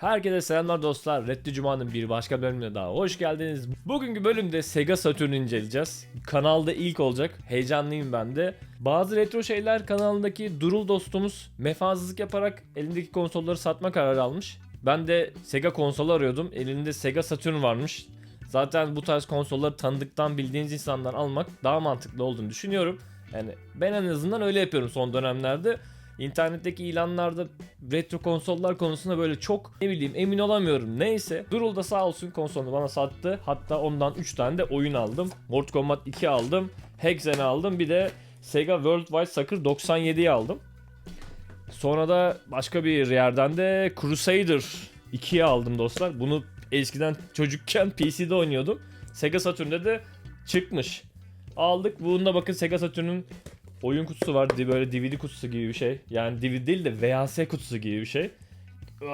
Herkese selamlar dostlar. Reddi Cuma'nın bir başka bölümüne daha hoş geldiniz. Bugünkü bölümde Sega Saturn'u inceleyeceğiz. Kanalda ilk olacak. Heyecanlıyım ben de. Bazı retro şeyler kanalındaki Durul dostumuz mefazızlık yaparak elindeki konsolları satma kararı almış. Ben de Sega konsolu arıyordum. Elinde Sega Saturn varmış. Zaten bu tarz konsolları tanıdıktan bildiğiniz insandan almak daha mantıklı olduğunu düşünüyorum. Yani ben en azından öyle yapıyorum son dönemlerde. İnternetteki ilanlarda retro konsollar konusunda böyle çok ne bileyim emin olamıyorum. Neyse. Durul da sağ olsun konsolunu bana sattı. Hatta ondan 3 tane de oyun aldım. Mortal Kombat 2 aldım. Hexen'i aldım. Bir de Sega Worldwide Soccer 97'yi aldım. Sonra da başka bir yerden de Crusader 2'yi aldım dostlar. Bunu eskiden çocukken PC'de oynuyordum. Sega Saturn'da de çıkmış. Aldık. Bunda bakın Sega Saturn'un oyun kutusu var. Böyle DVD kutusu gibi bir şey. Yani DVD değil de VHS kutusu gibi bir şey.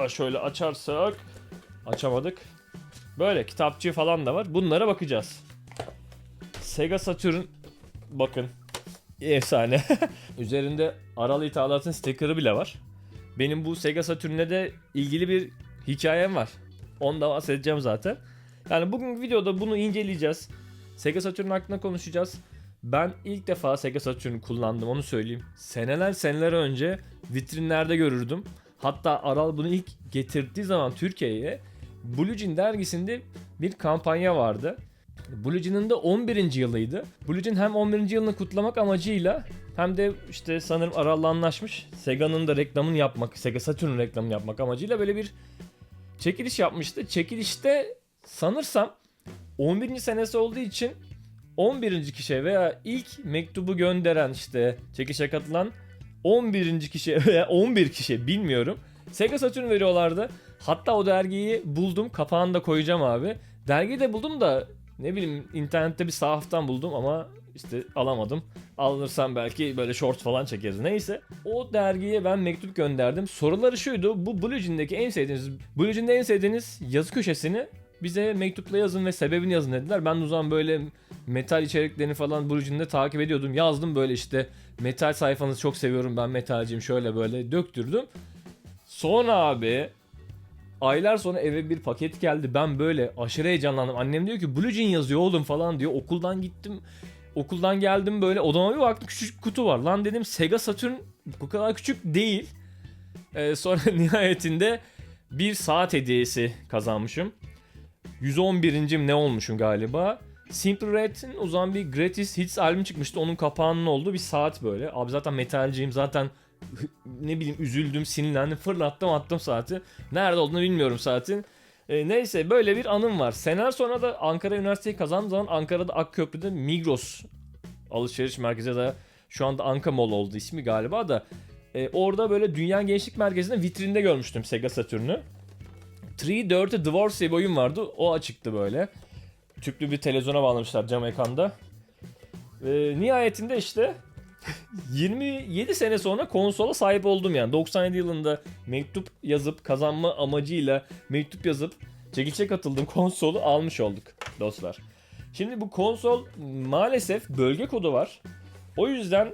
Şöyle açarsak açamadık. Böyle kitapçığı falan da var. Bunlara bakacağız. Sega Saturn bakın efsane. Üzerinde Aralı ithalatın sticker'ı bile var. Benim bu Sega Saturn'le de ilgili bir hikayem var. Onu da bahsedeceğim zaten. Yani bugün videoda bunu inceleyeceğiz. Sega Saturn hakkında konuşacağız. Ben ilk defa Sega Saturn kullandım onu söyleyeyim. Seneler seneler önce vitrinlerde görürdüm. Hatta Aral bunu ilk getirdiği zaman Türkiye'ye Blue Jean dergisinde bir kampanya vardı. Blue Jean'ın da 11. yılıydı. Blue Jean hem 11. yılını kutlamak amacıyla hem de işte sanırım Aral'la anlaşmış. Sega'nın da reklamını yapmak, Sega Saturn'un reklamını yapmak amacıyla böyle bir çekiliş yapmıştı. Çekilişte sanırsam 11. senesi olduğu için 11. kişiye veya ilk mektubu gönderen işte çekişe katılan 11. kişi veya 11 kişi bilmiyorum. Sega Saturn veriyorlardı. Hatta o dergiyi buldum. Kapağını da koyacağım abi. Dergiyi de buldum da ne bileyim internette bir sahaftan buldum ama işte alamadım. Alırsam belki böyle short falan çekeriz. Neyse. O dergiye ben mektup gönderdim. Soruları şuydu. Bu Blue Jean'deki en sevdiğiniz, Blue Jean'de en sevdiğiniz yazı köşesini bize mektupla yazın ve sebebini yazın dediler. Ben de o zaman böyle metal içeriklerini falan Jean'de takip ediyordum. Yazdım böyle işte metal sayfanızı çok seviyorum ben metalciyim şöyle böyle döktürdüm. Sonra abi aylar sonra eve bir paket geldi. Ben böyle aşırı heyecanlandım. Annem diyor ki Blue Jean yazıyor oğlum falan diyor. Okuldan gittim. Okuldan geldim böyle odama bir baktım küçük kutu var. Lan dedim Sega Saturn bu kadar küçük değil. Ee, sonra nihayetinde bir saat hediyesi kazanmışım. 111. ne olmuşum galiba. Simple Red'in o zaman bir Greatest Hits albüm çıkmıştı. Onun kapağının olduğu bir saat böyle. Abi zaten metalciyim zaten ne bileyim üzüldüm, sinirlendim, fırlattım attım saati. Nerede olduğunu bilmiyorum saatin. E, neyse böyle bir anım var. Seneler sonra da Ankara Üniversiteyi kazandığım zaman Ankara'da Akköprü'de Migros alışveriş merkezi de şu anda Anka Mall oldu ismi galiba da. E, orada böyle Dünya Gençlik Merkezi'nde vitrinde görmüştüm Sega Saturn'u. Three Dirty Dwarfs diye bir oyun vardı. O açıktı böyle. Tüplü bir televizyona bağlamışlar cam ekranda. E, nihayetinde işte 27 sene sonra konsola sahip oldum yani. 97 yılında mektup yazıp kazanma amacıyla mektup yazıp çekilişe katıldım konsolu almış olduk dostlar. Şimdi bu konsol maalesef bölge kodu var. O yüzden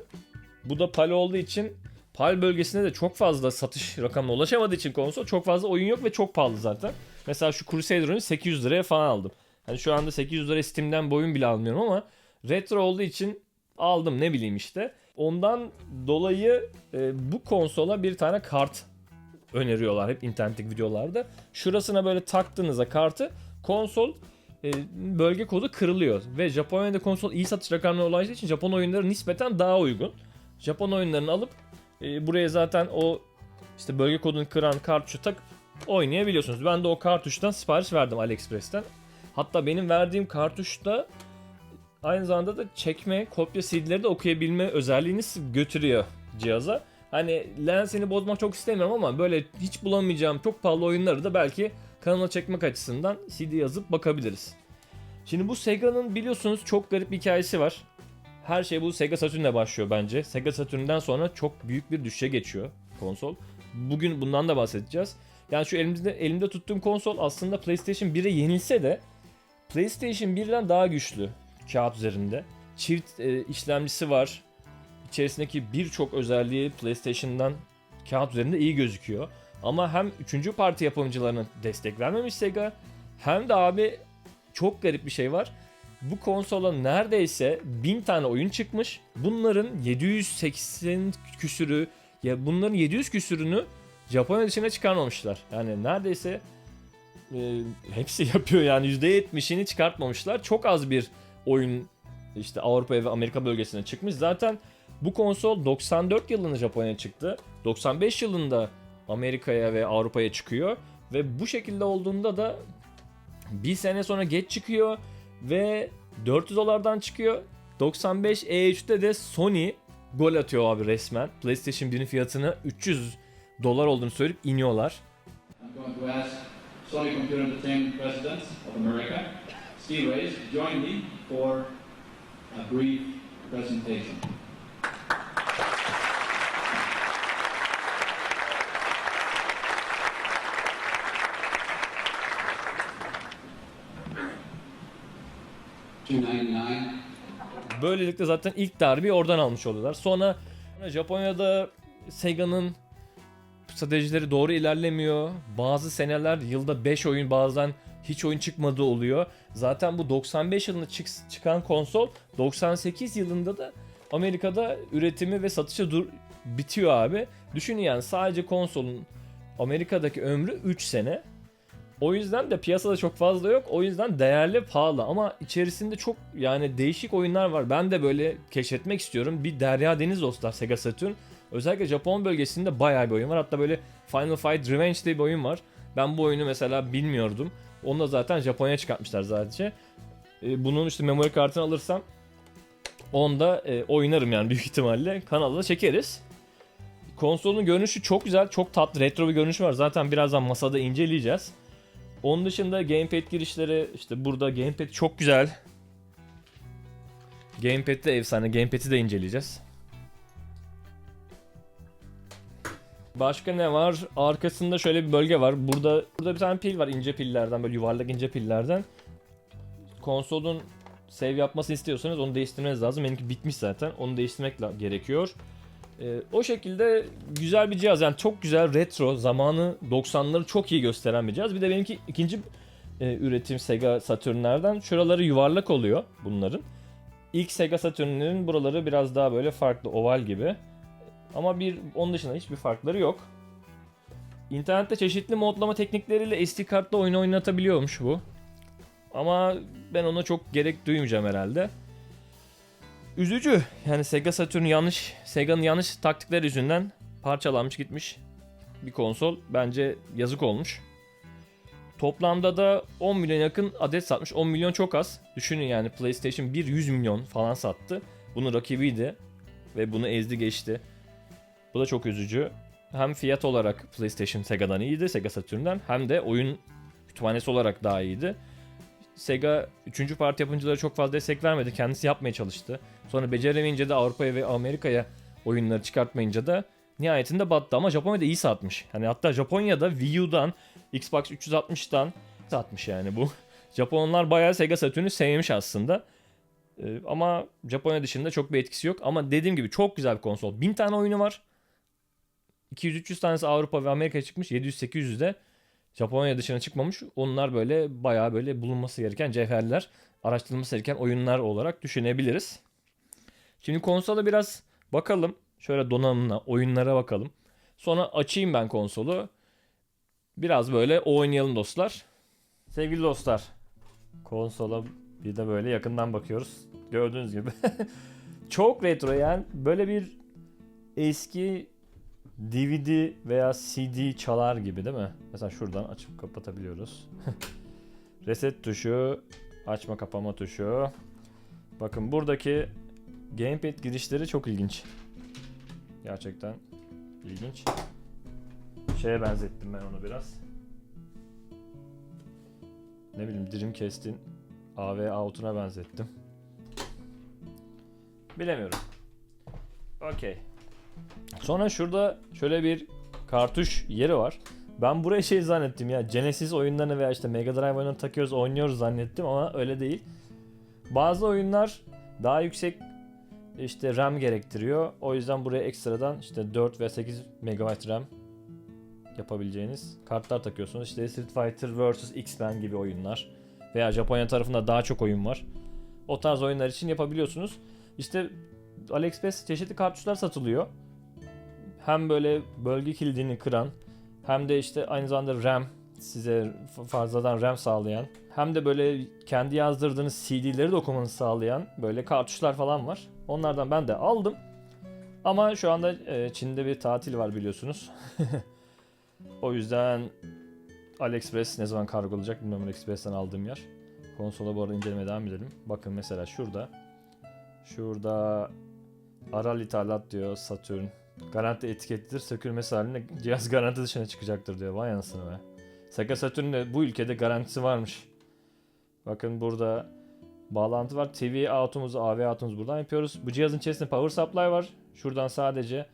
bu da PAL olduğu için PAL bölgesinde de çok fazla satış rakamına ulaşamadığı için konsol çok fazla oyun yok ve çok pahalı zaten. Mesela şu Crusader oyunu 800 liraya falan aldım. Hani şu anda 800 liraya Steam'den bir oyun bile almıyorum ama retro olduğu için aldım ne bileyim işte. Ondan dolayı e, bu konsola bir tane kart öneriyorlar hep internetteki videolarda. Şurasına böyle taktığınızda kartı konsol e, bölge kodu kırılıyor. Ve Japonya'da konsol iyi satış rakamlarına ulaştığı için Japon oyunları nispeten daha uygun. Japon oyunlarını alıp e, buraya zaten o işte bölge kodunu kıran kartuşu tak oynayabiliyorsunuz. Ben de o kartuştan sipariş verdim AliExpress'ten. Hatta benim verdiğim kartuşta aynı zamanda da çekme, kopya CD'leri de okuyabilme özelliğini götürüyor cihaza. Hani lensini bozmak çok istemiyorum ama böyle hiç bulamayacağım çok pahalı oyunları da belki kanala çekmek açısından CD yazıp bakabiliriz. Şimdi bu Sega'nın biliyorsunuz çok garip bir hikayesi var. Her şey bu Sega Saturn'le başlıyor bence. Sega Saturn'dan sonra çok büyük bir düşüşe geçiyor konsol. Bugün bundan da bahsedeceğiz. Yani şu elimizde elimde tuttuğum konsol aslında PlayStation 1'e yenilse de PlayStation 1'den daha güçlü kağıt üzerinde. Çift e, işlemcisi var. İçerisindeki birçok özelliği PlayStation'dan kağıt üzerinde iyi gözüküyor. Ama hem üçüncü parti yapımcılarına destek vermemiş Sega hem de abi çok garip bir şey var. Bu konsola neredeyse 1000 tane oyun çıkmış. Bunların 780 küsürü ya bunların 700 küsürünü Japonya dışına çıkarmamışlar. Yani neredeyse e, hepsi yapıyor yani %70'ini çıkartmamışlar. Çok az bir oyun işte Avrupa ve Amerika bölgesine çıkmış. Zaten bu konsol 94 yılında Japonya'ya çıktı. 95 yılında Amerika'ya ve Avrupa'ya çıkıyor. Ve bu şekilde olduğunda da bir sene sonra geç çıkıyor ve 400 dolardan çıkıyor. 95 E3'te de Sony gol atıyor abi resmen. PlayStation 1'in fiyatını 300 dolar olduğunu söyleyip iniyorlar. Sony Computer Entertainment President of America, Steve Reyes, join me for a brief presentation. Böylelikle zaten ilk darbeyi oradan almış oluyorlar. Sonra Japonya'da Sega'nın stratejileri doğru ilerlemiyor. Bazı seneler yılda 5 oyun bazen hiç oyun çıkmadığı oluyor. Zaten bu 95 yılında çık- çıkan konsol 98 yılında da Amerika'da üretimi ve satışı dur bitiyor abi. Düşünün yani sadece konsolun Amerika'daki ömrü 3 sene. O yüzden de piyasada çok fazla yok. O yüzden değerli, pahalı ama içerisinde çok yani değişik oyunlar var. Ben de böyle keşfetmek istiyorum. Bir Derya Deniz dostlar Sega Saturn. Özellikle Japon bölgesinde bayağı bir oyun var. Hatta böyle Final Fight Revenge diye bir oyun var. Ben bu oyunu mesela bilmiyordum. Onu da zaten Japonya çıkartmışlar sadece. Ee, bunun işte memory kartını alırsam onda e, oynarım yani büyük ihtimalle. Kanalda çekeriz. Konsolun görünüşü çok güzel, çok tatlı, retro bir görünüşü var. Zaten birazdan masada inceleyeceğiz. Onun dışında gamepad girişleri işte burada gamepad çok güzel. Gamepad de efsane. Gamepad'i de inceleyeceğiz. Başka ne var? Arkasında şöyle bir bölge var. Burada burada bir tane pil var ince pillerden böyle yuvarlak ince pillerden. Konsolun save yapmasını istiyorsanız onu değiştirmeniz lazım. Benimki bitmiş zaten. Onu değiştirmek gerekiyor. Ee, o şekilde güzel bir cihaz. Yani çok güzel retro zamanı 90'ları çok iyi gösteren bir cihaz. Bir de benimki ikinci e, üretim Sega Saturn'lerden. Şuraları yuvarlak oluyor bunların. İlk Sega Saturn'lerin buraları biraz daha böyle farklı oval gibi. Ama bir onun dışında hiçbir farkları yok. İnternette çeşitli modlama teknikleriyle SD kartla oyun oynatabiliyormuş bu. Ama ben ona çok gerek duymayacağım herhalde. Üzücü. Yani Sega Saturn yanlış, Sega'nın yanlış taktikler yüzünden parçalanmış gitmiş bir konsol. Bence yazık olmuş. Toplamda da 10 milyon yakın adet satmış. 10 milyon çok az. Düşünün yani PlayStation 1 100 milyon falan sattı. Bunun rakibiydi ve bunu ezdi geçti. Bu da çok üzücü. Hem fiyat olarak PlayStation Sega'dan iyiydi, Sega Saturn'dan hem de oyun kütüphanesi olarak daha iyiydi. Sega 3. parti yapımcılara çok fazla destek vermedi. Kendisi yapmaya çalıştı. Sonra beceremeyince de Avrupa'ya ve Amerika'ya oyunları çıkartmayınca da nihayetinde battı ama Japonya'da iyi satmış. Hani hatta Japonya'da Wii U'dan, Xbox 360'dan satmış yani bu. Japonlar bayağı Sega Saturn'u sevmiş aslında. Ee, ama Japonya dışında çok bir etkisi yok. Ama dediğim gibi çok güzel bir konsol. 1000 tane oyunu var. 200-300 tanesi Avrupa ve Amerika'ya çıkmış. 700-800 de Japonya dışına çıkmamış. Onlar böyle bayağı böyle bulunması gereken cevherler, araştırılması gereken oyunlar olarak düşünebiliriz. Şimdi konsola biraz bakalım. Şöyle donanımına, oyunlara bakalım. Sonra açayım ben konsolu. Biraz böyle oynayalım dostlar. Sevgili dostlar, konsola bir de böyle yakından bakıyoruz. Gördüğünüz gibi. Çok retro yani böyle bir eski DVD veya CD çalar gibi değil mi? Mesela şuradan açıp kapatabiliyoruz. Reset tuşu, açma kapama tuşu. Bakın buradaki gamepad girişleri çok ilginç. Gerçekten ilginç. Şeye benzettim ben onu biraz. Ne bileyim Dreamcast'in AV out'una benzettim. Bilemiyorum. Okey. Sonra şurada şöyle bir kartuş yeri var. Ben buraya şey zannettim ya Genesis oyunlarını veya işte Mega Drive oyunlarını takıyoruz oynuyoruz zannettim ama öyle değil. Bazı oyunlar daha yüksek işte RAM gerektiriyor. O yüzden buraya ekstradan işte 4 ve 8 MB RAM yapabileceğiniz kartlar takıyorsunuz. İşte Street Fighter vs X-Men gibi oyunlar veya Japonya tarafında daha çok oyun var. O tarz oyunlar için yapabiliyorsunuz. İşte AliExpress çeşitli kartuşlar satılıyor. Hem böyle bölge kilidini kıran hem de işte aynı zamanda RAM size fazladan RAM sağlayan hem de böyle kendi yazdırdığınız CD'leri de okumanızı sağlayan böyle kartuşlar falan var. Onlardan ben de aldım. Ama şu anda e, Çin'de bir tatil var biliyorsunuz. o yüzden AliExpress ne zaman kargolanacak bilmiyorum AliExpress'ten aldığım yer. Konsola bu arada incelemeye devam edelim. Bakın mesela şurada. Şurada Aral ithalat diyor Saturn. Garanti etiketlidir. Sökülmesi halinde cihaz garanti dışına çıkacaktır diyor. Vay anasını be. Sega Saturn'un da bu ülkede garantisi varmış. Bakın burada bağlantı var. TV out'umuzu, AV out'umuzu buradan yapıyoruz. Bu cihazın içerisinde power supply var. Şuradan sadece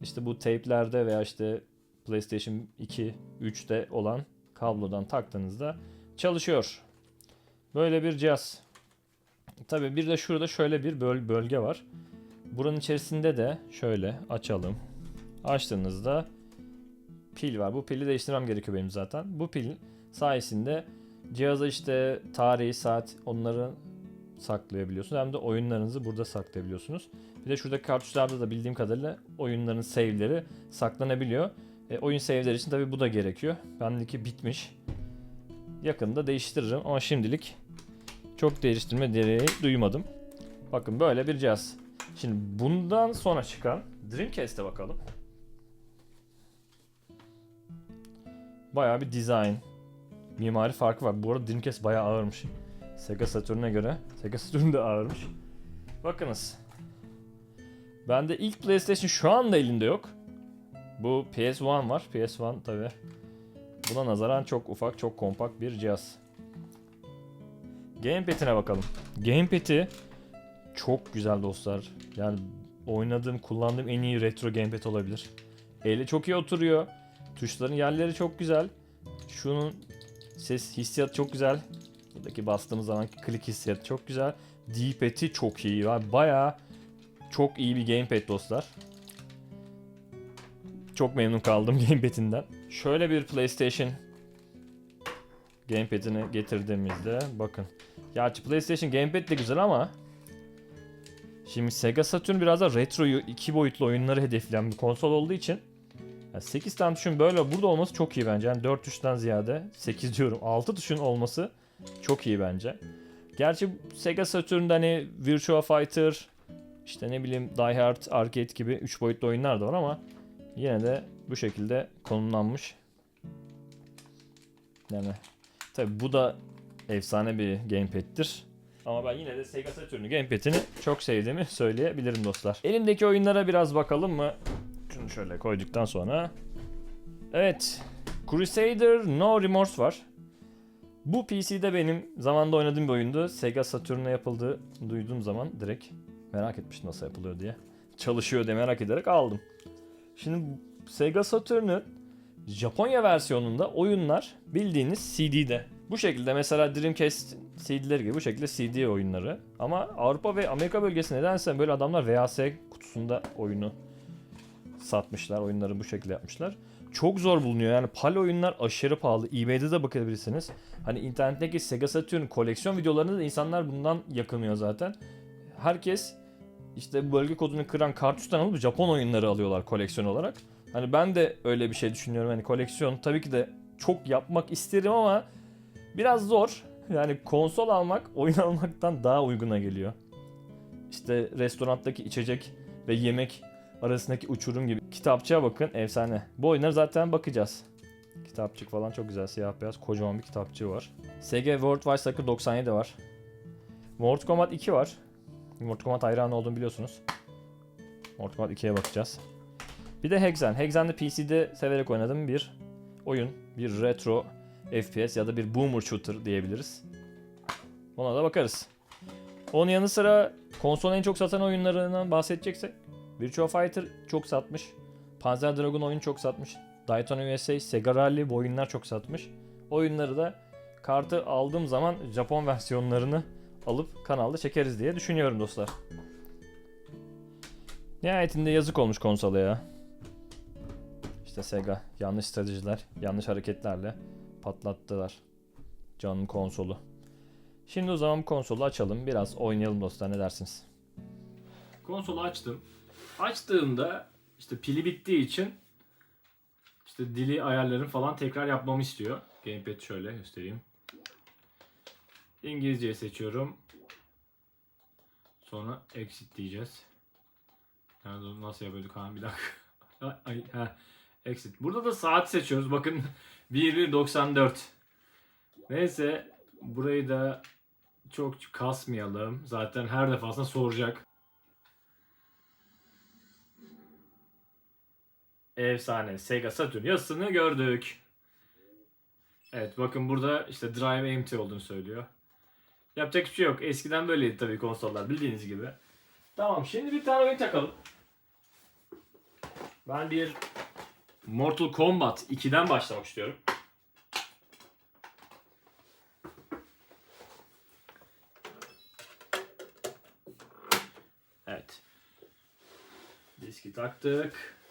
işte bu tape'lerde veya işte PlayStation 2, 3'te olan kablodan taktığınızda çalışıyor. Böyle bir cihaz. Tabi bir de şurada şöyle bir böl- bölge var. Buranın içerisinde de şöyle açalım. Açtığınızda pil var. Bu pili değiştirmem gerekiyor benim zaten. Bu pil sayesinde cihaza işte tarihi, saat onları saklayabiliyorsunuz. Hem de oyunlarınızı burada saklayabiliyorsunuz. Bir de şurada kartuşlarda da bildiğim kadarıyla oyunların save'leri saklanabiliyor. E, oyun save'leri için tabi bu da gerekiyor. Bendeki bitmiş. Yakında değiştiririm ama şimdilik çok değiştirme gereği duymadım. Bakın böyle bir cihaz. Şimdi bundan sonra çıkan Dreamcast'e bakalım. Bayağı bir design, mimari farkı var. Bu arada Dreamcast bayağı ağırmış. Sega Saturn'e göre. Sega Saturn da ağırmış. Bakınız. Bende ilk PlayStation şu anda elimde yok. Bu PS1 var. PS1 tabi. Buna nazaran çok ufak, çok kompakt bir cihaz. Gamepad'ine bakalım. Gamepad'i çok güzel dostlar. Yani oynadığım, kullandığım en iyi retro gamepad olabilir. Eli çok iyi oturuyor. Tuşların yerleri çok güzel. Şunun ses hissiyatı çok güzel. Buradaki bastığımız zaman klik hissiyatı çok güzel. D-pad'i çok iyi. Yani bayağı çok iyi bir gamepad dostlar. Çok memnun kaldım gamepad'inden. Şöyle bir PlayStation gamepad'ini getirdiğimizde bakın. Gerçi PlayStation gamepad de güzel ama Şimdi Sega Saturn biraz da retro iki boyutlu oyunları hedefleyen bir konsol olduğu için yani 8 tane tuşun böyle burada olması çok iyi bence. Yani 4 tuştan ziyade 8 diyorum 6 tuşun olması çok iyi bence. Gerçi Sega Saturn'da hani Virtua Fighter işte ne bileyim Die Hard Arcade gibi 3 boyutlu oyunlar da var ama yine de bu şekilde konumlanmış. Yani tabi bu da efsane bir gamepad'tir. Ama ben yine de Sega Saturn'un gamepad'ini çok sevdiğimi söyleyebilirim dostlar. Elimdeki oyunlara biraz bakalım mı? Şunu şöyle koyduktan sonra. Evet. Crusader No Remorse var. Bu PC'de benim zamanda oynadığım bir oyundu. Sega Saturn'la yapıldığı duyduğum zaman direkt merak etmiştim nasıl yapılıyor diye. Çalışıyor diye merak ederek aldım. Şimdi Sega Saturn'un Japonya versiyonunda oyunlar bildiğiniz CD'de. Bu şekilde mesela Dreamcast CD'leri gibi bu şekilde CD oyunları. Ama Avrupa ve Amerika bölgesi nedense böyle adamlar VHS kutusunda oyunu satmışlar. Oyunları bu şekilde yapmışlar. Çok zor bulunuyor yani PAL oyunlar aşırı pahalı. eBay'de de bakabilirsiniz. Hani internetteki Sega Saturn koleksiyon videolarında da insanlar bundan yakınıyor zaten. Herkes işte bölge kodunu kıran kartuştan alıp Japon oyunları alıyorlar koleksiyon olarak. Hani ben de öyle bir şey düşünüyorum. Hani koleksiyon tabii ki de çok yapmak isterim ama biraz zor. Yani konsol almak oyun almaktan daha uyguna geliyor. İşte restoranttaki içecek ve yemek arasındaki uçurum gibi. Kitapçıya bakın efsane. Bu oyunlara zaten bakacağız. Kitapçık falan çok güzel siyah beyaz kocaman bir kitapçığı var. Sega World Wide Soccer 97 var. Mortal Kombat 2 var. Mortal Kombat hayranı olduğumu biliyorsunuz. Mortal Kombat 2'ye bakacağız. Bir de Hexen. Hexen de PC'de severek oynadığım bir oyun. Bir retro FPS ya da bir boomer shooter diyebiliriz. Ona da bakarız. Onun yanı sıra konsolun en çok satan oyunlarından bahsedeceksek Virtua Fighter çok satmış. Panzer Dragon oyun çok satmış. Daytona USA, Sega Rally bu oyunlar çok satmış. Oyunları da kartı aldığım zaman Japon versiyonlarını alıp kanalda çekeriz diye düşünüyorum dostlar. Nihayetinde yazık olmuş konsola ya. İşte Sega yanlış stratejiler, yanlış hareketlerle patlattılar Can'ın konsolu. Şimdi o zaman konsolu açalım. Biraz oynayalım dostlar ne dersiniz? Konsolu açtım. Açtığımda işte pili bittiği için işte dili ayarlarını falan tekrar yapmamı istiyor. Gamepad şöyle göstereyim. İngilizceyi seçiyorum. Sonra exit diyeceğiz. Nerede nasıl yapıyorduk ha bir dakika. Ay, ay. Exit. Burada da saat seçiyoruz. Bakın 11.94. Neyse burayı da çok kasmayalım. Zaten her defasında soracak. Efsane Sega Saturn yazısını gördük. Evet bakın burada işte Drive empty olduğunu söylüyor. Yapacak bir şey yok. Eskiden böyleydi tabii konsollar bildiğiniz gibi. Tamam şimdi bir tane oyun takalım. Ben bir Mortal Kombat 2'den başlamak istiyorum. Evet. Diski taktık.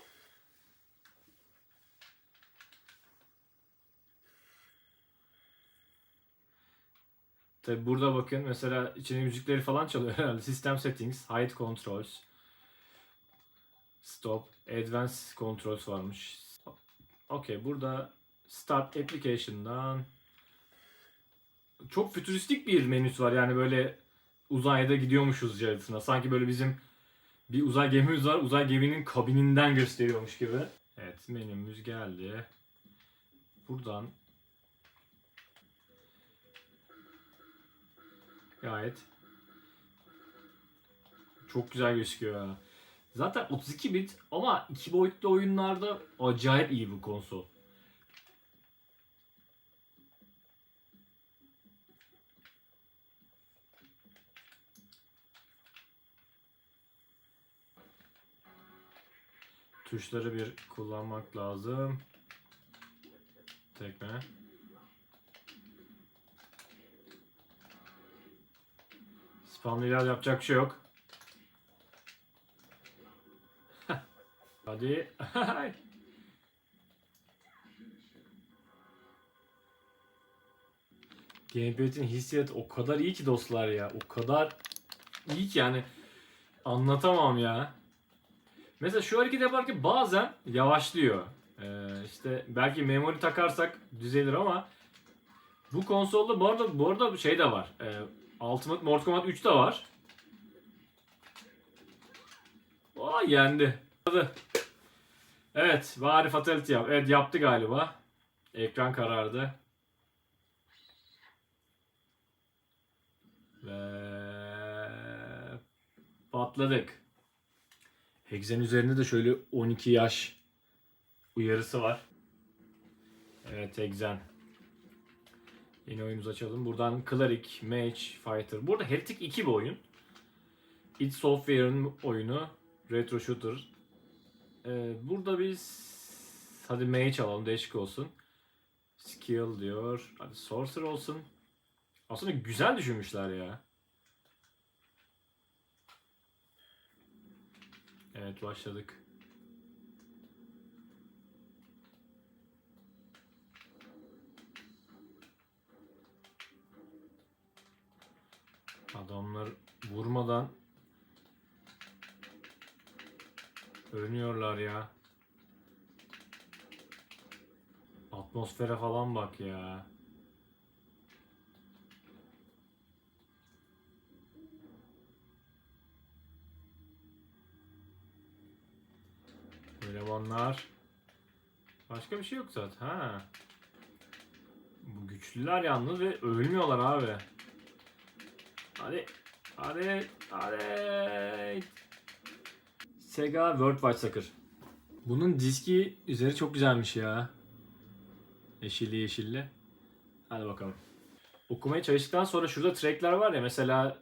Tabi burada bakın mesela içine müzikleri falan çalıyor herhalde. System settings, hide controls, stop, advanced controls varmış. Okey burada start application'dan çok fütüristik bir menüsü var yani böyle uzayda gidiyormuşuz yarısına. Sanki böyle bizim bir uzay gemimiz var. Uzay geminin kabininden gösteriyormuş gibi. Evet menümüz geldi. Buradan Gayet çok güzel gözüküyor ya. Zaten 32 bit ama 2 boyutlu oyunlarda acayip iyi bu konsol. Tuşları bir kullanmak lazım. Tekme. Spamlayacağız yapacak bir şey yok. Hadi. Gamepad'in hissiyatı o kadar iyi ki dostlar ya. O kadar iyi ki yani anlatamam ya. Mesela şu hareket yaparken bazen yavaşlıyor. Ee, işte belki memori takarsak düzelir ama bu konsolda bu arada, bu arada şey de var. Ee, Ultimate Mortal Kombat 3 de var. Aa yendi. Hadi. Evet, bari fatality yap. Evet yaptı galiba. Ekran karardı. Ve patladık. Hexen üzerinde de şöyle 12 yaş uyarısı var. Evet Hexen. Yeni oyunumuzu açalım. Buradan Cleric, Mage, Fighter. Burada Heretic 2 bir oyun. id Software'ın oyunu. Retro Shooter. Ee, burada biz hadi Mage alalım değişik olsun. Skill diyor. Hadi Sorcerer olsun. Aslında güzel düşünmüşler ya. Evet başladık. Adamlar vurmadan ölmüyorlar ya. Atmosfere falan bak ya. Elemanlar. Başka bir şey yok zaten. Ha. Bu güçlüler yalnız ve ölmüyorlar abi. Hadi. Hadi. Hadi. Sega World Wide Soccer. Bunun diski üzeri çok güzelmiş ya. Yeşilli yeşilli. Hadi bakalım. Okumaya çalıştıktan sonra şurada trackler var ya mesela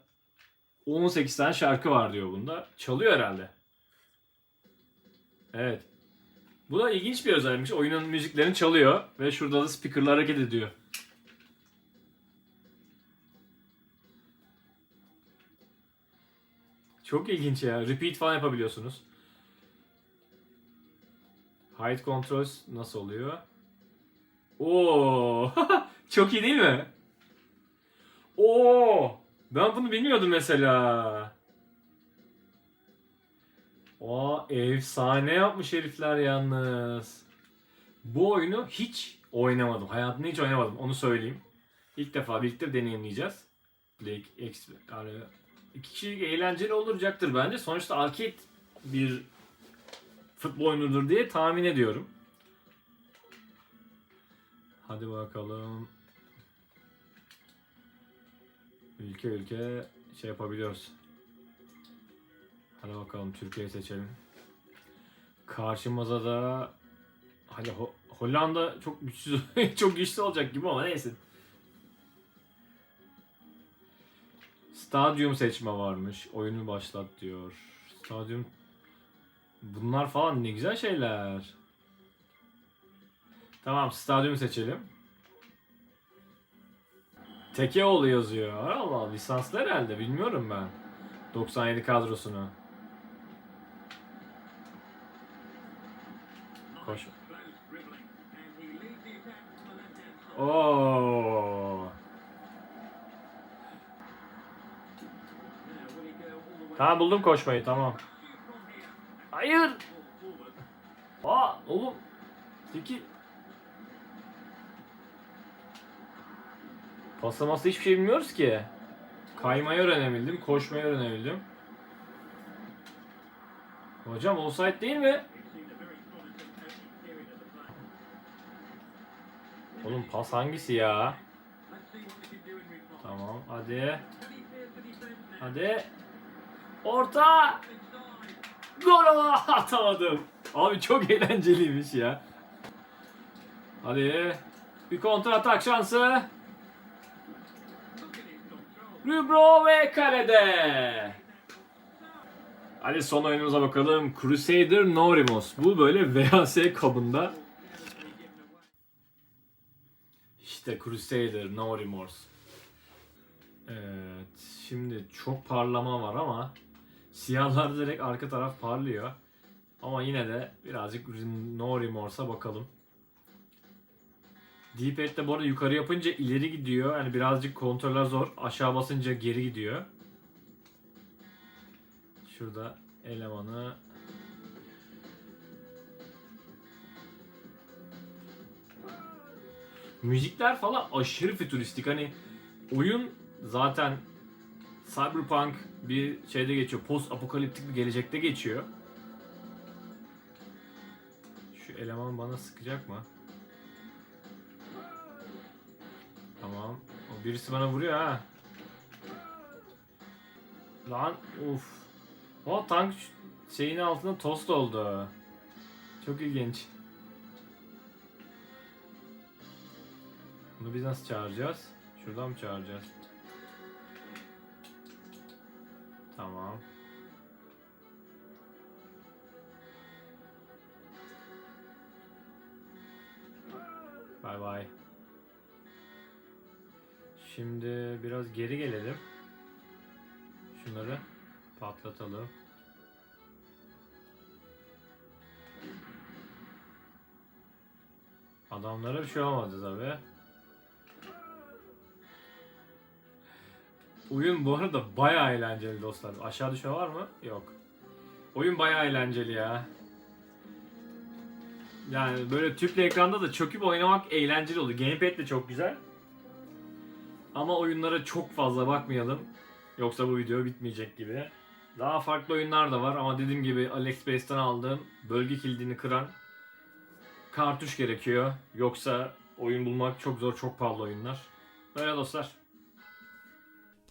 18 tane şarkı var diyor bunda. Çalıyor herhalde. Evet. Bu da ilginç bir özellikmiş. Oyunun müziklerini çalıyor ve şurada da speakerlar hareket ediyor. Çok ilginç ya. Repeat falan yapabiliyorsunuz. Height controls nasıl oluyor? Oo! Çok iyi değil mi? Oo! Ben bunu bilmiyordum mesela. Aa, efsane yapmış herifler yalnız. Bu oyunu hiç oynamadım. Hayatımda hiç oynamadım. Onu söyleyeyim. İlk defa birlikte deneyimleyeceğiz. Blake X iki kişilik eğlenceli olacaktır bence. Sonuçta arcade bir futbol oyunudur diye tahmin ediyorum. Hadi bakalım. Ülke ülke şey yapabiliyoruz. Hadi bakalım Türkiye'yi seçelim. Karşımıza da hadi Ho- Hollanda çok güçsüz çok güçlü olacak gibi ama neyse. Stadyum seçme varmış. Oyunu başlat diyor. Stadyum Bunlar falan ne güzel şeyler. Tamam stadyum seçelim. Tekeoğlu yazıyor. Allah Allah lisanslı herhalde bilmiyorum ben. 97 kadrosunu. Koş. Oo. Tamam buldum koşmayı tamam. Hayır. Aa oğlum. Zeki. Paslaması hiçbir şey bilmiyoruz ki. Kaymayı öğrenebildim, koşmayı öğrenebildim. Hocam offside değil mi? Oğlum pas hangisi ya? Tamam hadi. Hadi. Orta. Gol atamadım. Abi çok eğlenceliymiş ya. Hadi. Bir kontra atak şansı. Rubro ve kalede. Hadi son oyunumuza bakalım. Crusader Norimos. Bu böyle VHS kabında. İşte Crusader No Remorse. Evet. Şimdi çok parlama var ama siyahlar direkt arka taraf parlıyor. Ama yine de birazcık No Remorse'a bakalım. D-pad'de bu arada yukarı yapınca ileri gidiyor. Yani birazcık kontroller zor. Aşağı basınca geri gidiyor. Şurada elemanı Müzikler falan aşırı fütüristik. Hani oyun zaten cyberpunk bir şeyde geçiyor. Post apokaliptik bir gelecekte geçiyor. Şu eleman bana sıkacak mı? Tamam. O birisi bana vuruyor ha. Lan uf. O tank şeyin altında tost oldu. Çok ilginç. Bunu biz nasıl çağıracağız? Şuradan mı çağıracağız? Tamam. Bay bay. Şimdi biraz geri gelelim. Şunları patlatalım. Adamlara bir şey olmadı tabi. Oyun bu arada bayağı eğlenceli dostlar. Aşağı düşme var mı? Yok. Oyun bayağı eğlenceli ya. Yani böyle tüplü ekranda da çöküp oynamak eğlenceli oluyor. Gamepad de çok güzel. Ama oyunlara çok fazla bakmayalım. Yoksa bu video bitmeyecek gibi. Daha farklı oyunlar da var ama dediğim gibi AliExpress'ten aldığım bölge kilidini kıran kartuş gerekiyor. Yoksa oyun bulmak çok zor, çok pahalı oyunlar. Böyle dostlar.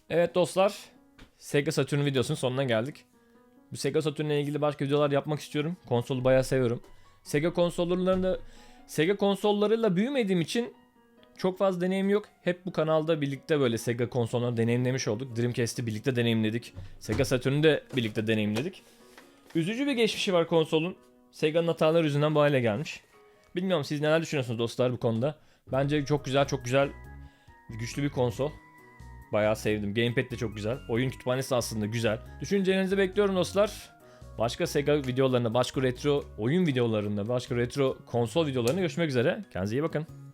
Evet dostlar, Sega Saturn videosunun sonuna geldik. Bu Sega Saturn ile ilgili başka videolar yapmak istiyorum. Konsolu bayağı seviyorum. Sega konsollarında Sega konsollarıyla büyümediğim için çok fazla deneyim yok. Hep bu kanalda birlikte böyle Sega konsollarını deneyimlemiş olduk. Dreamcast'i birlikte deneyimledik. Sega Saturn'u da birlikte deneyimledik. Üzücü bir geçmişi var konsolun. Sega'nın hataları yüzünden bu hale gelmiş. Bilmiyorum siz neler düşünüyorsunuz dostlar bu konuda. Bence çok güzel çok güzel güçlü bir konsol. Bayağı sevdim. Gamepad de çok güzel. Oyun kütüphanesi aslında güzel. Düşüncelerinizi bekliyorum dostlar. Başka Sega videolarında, başka retro oyun videolarında, başka retro konsol videolarında görüşmek üzere. Kendinize iyi bakın.